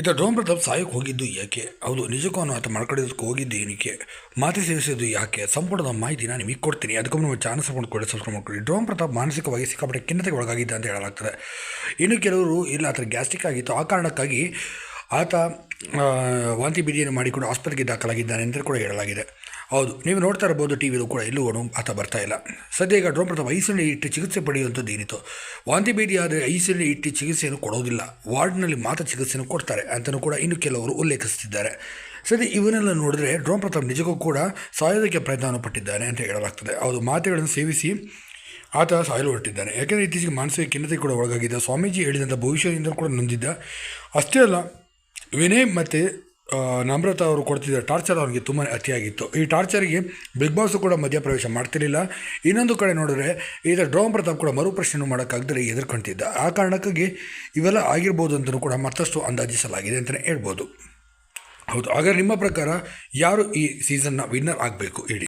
ಇತ್ತ ಡೋಮ್ ಪ್ರತಾಪ್ ಸಾಯಕ್ಕೆ ಹೋಗಿದ್ದು ಯಾಕೆ? ಹೌದು, ನಿಜಕ್ಕೂ ಅವನು ಆತ ಮಾಡ್ಕೊಂಡಿದ್ದಕ್ಕೆ ಹೋಗಿದ್ದು ಏನಕ್ಕೆ? ಮಾತಿ ಸೇವಿಸಿದ್ದು ಯಾಕೆ? ಸಂಪೂರ್ಣದ ಮಾಹಿತಿನ ನಿಮಗೆ ಕೊಡ್ತೀನಿ. ಅದಕ್ಕೂ ನಿಮ್ಮ ಚಾನಲ್ ಸಪೋರ್ಟ್ ಕೊಡಿ ಸಬ್ಸ್ಕ್ರೈಬ್ ಮಾಡ್ಕೊಳ್ಳಿ. ಡೋಮ್ ಪ್ರತಾಪ್ ಮಾನಸಿಕವಾಗಿ ಸಿಕ್ಕಾಪಟ್ಟೆ ಖಿನ್ನತೆಗೆ ಒಳಗಾಗಿದ್ದ ಅಂತ ಹೇಳಲಾಗ್ತದೆ. ಇನ್ನು ಕೆಲವರು ಇಲ್ಲ ಆತ ಗ್ಯಾಸ್ಟ್ರಿಕ್ ಆಗಿತ್ತು. ಆ ಕಾರಣಕ್ಕಾಗಿ ಆತ ವಾಂತಿ ಬೀದಿಯನ್ನು ಮಾಡಿಕೊಂಡು ಆಸ್ಪತ್ರೆಗೆ ದಾಖಲಾಗಿದ್ದಾನೆ ಅಂತ ಕೂಡ ಹೇಳಲಾಗಿದೆ. ಹೌದು, ನೀವು ನೋಡ್ತಾ ಇರ್ಬೋದು ಟಿ ಕೂಡ ಎಲ್ಲೂ ಅಣು ಆತ ಬರ್ತಾ ಇಲ್ಲ. ಸದ್ಯ ಈಗ ಡ್ರೋನ್ ಪ್ರತಾಪ್ ಐಸಿಯಲ್ಲಿ ಇಟ್ಟು ಚಿಕಿತ್ಸೆ ಪಡೆಯುವಂಥದ್ದು ಏನಿತ್ತು? ವಾಂತಿ ಭೇದಿ ಆದರೆ ಐಸಿಯಲ್ಲಿ ಇಟ್ಟು ಚಿಕಿತ್ಸೆಯನ್ನು ಕೊಡೋದಿಲ್ಲ. ವಾರ್ಡ್ನಲ್ಲಿ ಮಾತ್ರ ಚಿಕಿತ್ಸೆಯನ್ನು ಕೊಡ್ತಾರೆ ಅಂತಲೂ ಕೂಡ ಇನ್ನು ಕೆಲವರು ಉಲ್ಲೇಖಿಸುತ್ತಿದ್ದಾರೆ. ಸರಿ ಇವನ್ನೆಲ್ಲ ನೋಡಿದ್ರೆ ಡ್ರೋನ್ ಪ್ರಥಮ್ ನಿಜಕ್ಕೂ ಕೂಡ ಸಾಯೋದಕ್ಕೆ ಪ್ರಯತ್ನವನ್ನು ಪಟ್ಟಿದ್ದಾನೆ ಅಂತ ಹೇಳಲಾಗ್ತದೆ. ಹೌದು, ಮಾತೆಗಳನ್ನು ಸೇವಿಸಿ ಆತ ಸಾಯಲು ಹೊರಟಿದ್ದಾನೆ. ಯಾಕೆಂದರೆ ಇತ್ತೀಚೆಗೆ ಮಾನಸಿಕ ಖಿನ್ನತೆ ಕೂಡ ಒಳಗಾಗಿದ್ದ ಸ್ವಾಮೀಜಿ ಹೇಳಿದಂಥ ಭವಿಷ್ಯದಿಂದ ಕೂಡ ನೊಂದಿದ್ದ. ಅಷ್ಟೇ ಅಲ್ಲ, ವಿನಯ್ ಮತ್ತು ನಮ್ರತಾ ಅವರು ಕೊಡ್ತಿದ್ದ ಟಾರ್ಚರ್ ಅವರಿಗೆ ತುಂಬಾ ಅತಿಯಾಗಿತ್ತು. ಈ ಟಾರ್ಚರ್ಗೆ ಬಿಗ್ ಬಾಸು ಕೂಡ ಮಧ್ಯಪ್ರವೇಶ ಮಾಡ್ತಿರಲಿಲ್ಲ. ಇನ್ನೊಂದು ಕಡೆ ನೋಡಿದ್ರೆ ಈಗ ಡ್ರೋಮ್ ಪ್ರತಾಪ್ ಕೂಡ ಮರುಪ್ರಶ್ನೆ ಮಾಡೋಕ್ಕಾಗದೇ ಎದುರ್ಕೊಂತಿದ್ದ ಆ ಕಾರಣಕ್ಕಾಗಿ ಇವೆಲ್ಲ ಆಗಿರ್ಬೋದು ಅಂತಲೂ ಕೂಡ ಮತ್ತಷ್ಟು ಅಂದಾಜಿಸಲಾಗಿದೆ ಅಂತಲೇ ಹೇಳ್ಬೋದು. ಹೌದು. ಹಾಗಾದ್ರೆ ನಿಮ್ಮ ಪ್ರಕಾರ ಯಾರು ಈ ಸೀಸನ್ನ ವಿನ್ನರ್ ಆಗಬೇಕು? ಹೇಳಿ.